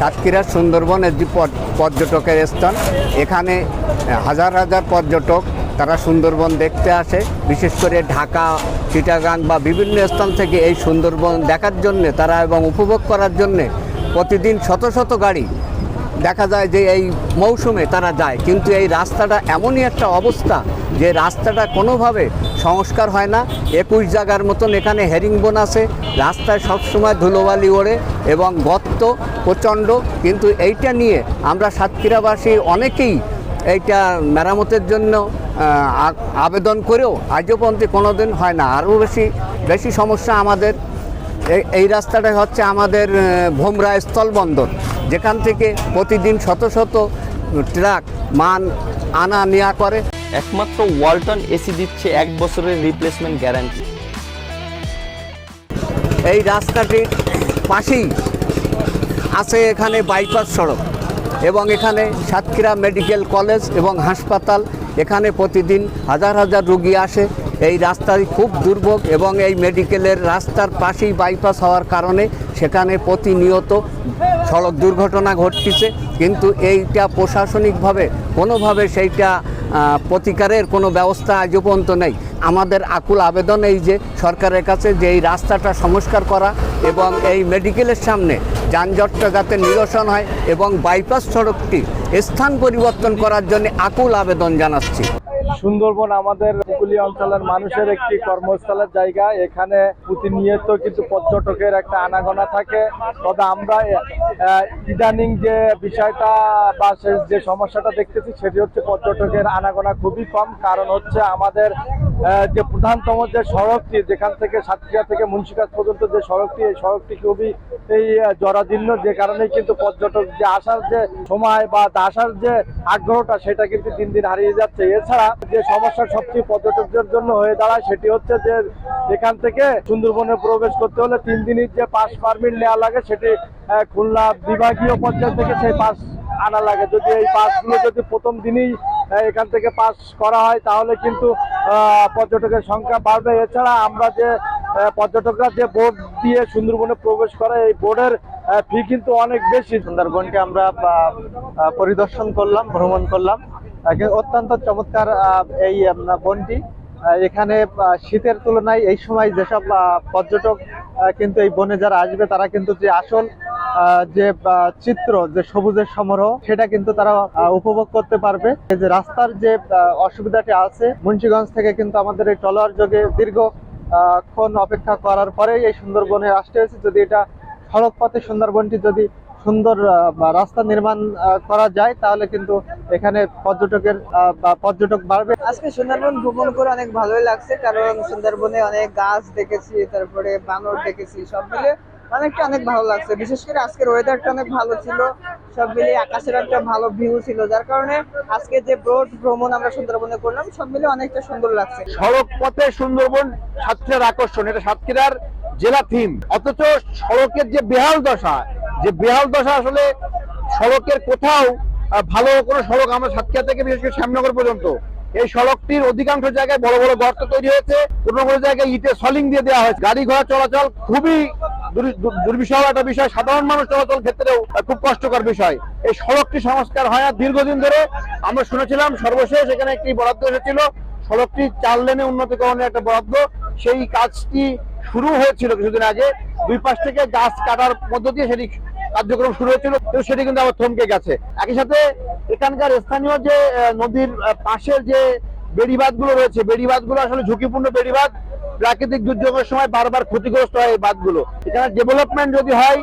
সাতক্ষীরা সুন্দরবন একটি পর্যটকের স্থান। এখানে হাজার হাজার পর্যটক তারা সুন্দরবন দেখতে আসে। বিশেষ করে ঢাকা, চিটাগাং বা বিভিন্ন স্থান থেকে এই সুন্দরবন দেখার জন্যে, তারা এবং উপভোগ করার জন্যে প্রতিদিন শত শত গাড়ি দেখা যায় যে এই মৌসুমে তারা যায়, কিন্তু এই রাস্তাটা এমনই একটা অবস্থা যে রাস্তাটা কোনোভাবে সংস্কার হয় না। একুশ জায়গার মতন এখানে হেরিংবন আছে, রাস্তায় সবসময় ধুলোবালি ওড়ে এবং গর্ত প্রচণ্ড, কিন্তু এইটা নিয়ে আমরা সাতক্ষীরাবাসী অনেকেই এইটা মেরামতের জন্য আবেদন করেও আজও পর্যন্ত কোনো দিন হয় না। আরও বেশি বেশি সমস্যা আমাদের। এই- রাস্তাটা হচ্ছে আমাদের ভোমরা স্থলবন্দর। যেখান থেকে প্রতিদিন শত শত ট্রাক মান আনা নেওয়া করে। একমাত্র ওয়ালটন এসি দিচ্ছে এক বছরের রিপ্লেসমেন্ট গ্যারান্টি এই রাস্তাটির পাশেই আছে এখানে বাইপাস সড়ক এবং এখানে সাতক্ষীরা মেডিকেল কলেজ এবং হাসপাতাল। এখানে প্রতিদিন হাজার হাজার রুগী আসে। এই রাস্তায় খুব দুর্ভোগ এবং এই মেডিকেলের রাস্তার পাশেই বাইপাস হওয়ার কারণে সেখানে প্রতিনিয়ত সড়ক দুর্ঘটনা ঘটতেছে। কিন্তু এইটা প্রশাসনিকভাবে কোনোভাবে সেইটা প্রতিকারের কোনো ব্যবস্থা আজও পর্যন্ত নেই। আমাদের আকুল আবেদন এই যে সরকারের কাছে যে এই রাস্তাটা সংস্কার করা এবং এই মেডিকেলের সামনে যানজটটা যাতে নিরসন হয় এবং বাইপাস সড়কটি স্থান পরিবর্তন করার জন্য আকুল আবেদন জানাচ্ছি। সুন্দরবন আমাদের উপকূলীয় অঞ্চলের মানুষের একটি কর্মস্থলের জায়গা। এখানে প্রতিনিয়ত কিন্তু পর্যটকের একটা আনাগোনা থাকে। তবে আমরা ইদানিং যে বিষয়টা বা যে সমস্যাটা দেখতেছি, সেটি হচ্ছে পর্যটকের আনাগোনা খুবই কম। কারণ হচ্ছে আমাদের যে প্রধানতম যে সড়কটি, যেখান থেকে সাতক্ষীরা থেকে মুন্সিগঞ্জ পর্যন্ত যে সড়কটি, এই সড়কটি খুবই এই জরাজীর্ণ, যে কারণেই কিন্তু পর্যটক যে আসার যে সময় বা আসার যে আগ্রহটা, সেটা কিন্তু দিন দিন হারিয়ে যাচ্ছে। এছাড়া যে সমস্যা সবচেয়ে পর্যটকদের জন্য হয়ে দাঁড়ায় সেটি হচ্ছে যে এখান থেকে সুন্দরবনে প্রবেশ করতে হলে তিন দিনের যে পাস পারমিট নেওয়া লাগে, সেটি খুলনা বিভাগীয় পর্যায় থেকে সেই পাস আনা লাগে। যদি এই পাসগুলো যদি প্রথম দিনেই এখান থেকে পাস করা হয়, তাহলে কিন্তু পর্যটকের সংখ্যা বাড়বে। এছাড়া আমরা যে পর্যটকরা যে বোর্ড দিয়ে সুন্দরবনে প্রবেশ করে, এই বোর্ডের ফি কিন্তু অনেক বেশি। সুন্দরবনকে আমরা পরিদর্শন করলাম, ভ্রমণ করলাম। অত্যন্ত চমৎকার এই বনটি। এখানে শীতের তুলনায় এই সময় যেসব পর্যটক কিন্তু এই বনে যারা আসবে, তারা কিন্তু যে আসল যে চিত্র, যে সবুজের সমারোহ, সেটা কিন্তু তারা উপভোগ করতে পারবে। যে রাস্তার যে অসুবিধাটি আছে, মুন্সিগঞ্জ থেকে কিন্তু আমাদের এই টলোয়ার যোগে দীর্ঘ ক্ষণ অপেক্ষা করার পরেই এই সুন্দরবনে আসতে হয়েছে। যদি এটা সড়ক পথে সুন্দরবনটি যদি সুন্দর রাস্তা নির্মাণ করা যায়, তাহলে কিন্তু এখানে পর্যটকের পর্যটক বাড়বে। আজকে সুন্দরবন ভ্রমণ করে অনেক ভালোই লাগছে, কারণ সুন্দরবনে অনেক গাছ দেখেছি, তারপরে বানর দেখেছি, সব মিলে অনেকটা অনেক ভালো লাগছে। বিশেষ করে আজকের ওয়েদারটা অনেক ভালো ছিল। সব মিলে আকাশের একটা ভালো ভিউ ছিল, যার কারণে আজকে যে ব্রড ভ্রমণ আমরা সুন্দরবনে করলাম, সব মিলে অনেকটা সুন্দর লাগছে। সড়ক পথে সুন্দরবন সাতক্ষীরার আকর্ষণ, এটা সাতক্ষীরার জেলা থিম অথচ সড়কের যে বেহাল দশা, যে বেহাল দশা আসলে সড়কের কোথাও ভালো কোনো সড়ক আমরা সাতক্ষীরা থেকে বিশেষ করে শ্যামনগর পর্যন্ত, এই সড়কটির অধিকাংশ জায়গায় বড় বড় গর্ত তৈরি হয়েছে কোনো কোনো জায়গায় ইটে সলিং দিয়ে দেওয়া হয়েছে। গাড়ি ঘোড়া চলাচল খুবই দুর্বিষহ একটা বিষয়। সাধারণ মানুষ চলাচল ক্ষেত্রেও খুব কষ্টকর বিষয়। এই সড়কটি সংস্কার হয় না দীর্ঘদিন ধরে আমরা শুনেছিলাম সর্বশেষ এখানে একটি বরাদ্দ এসেছিল। সড়কটি চার লেনে উন্নতিকরণের একটা বরাদ্দ। সেই কাজটি শুরু হয়েছিল কিছুদিন আগে। দুই পাশ থেকে গাছ কাটার মধ্য দিয়ে সেটি কার্যক্রম শুরু হয়েছিল কিন্তু সেটি কিন্তু আবার থমকে গেছে। একই সাথে এখানকার স্থানীয় যে নদীর পাশের যে বেড়িবাঁধগুলো রয়েছে বেড়িবাঁধগুলো আসলে ঝুঁকিপূর্ণ বেড়িবাঁধ। প্রাকৃতিক দুর্যোগের সময় বারবার ক্ষতিগ্রস্ত হয় এই বাঁধগুলো। এখানে ডেভেলপমেন্ট যদি হয়,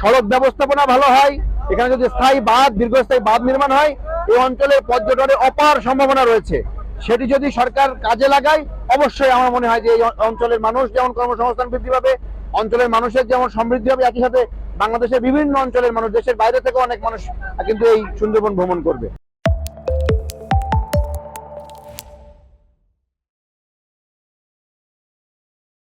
সড়ক ব্যবস্থাপনা ভালো হয়, এখানে যদি স্থায়ী বাঁধ, দীর্ঘস্থায়ী বাঁধ নির্মাণ হয়, এই অঞ্চলে পর্যটনের অপার সম্ভাবনা রয়েছে। সেটি যদি সরকার কাজে লাগায়, অবশ্যই আমার মনে হয় যে এই অঞ্চলের মানুষ যেমন কর্মসংস্থান বৃদ্ধি পাবে, অঞ্চলের মানুষের যেমন সমৃদ্ধি হবে, একই সাথে বাংলাদেশের বিভিন্ন অঞ্চলের মানুষ, দেশের বাইরে থেকে অনেক মানুষ কিন্তু এই সুন্দরবন ভ্রমণ করবে।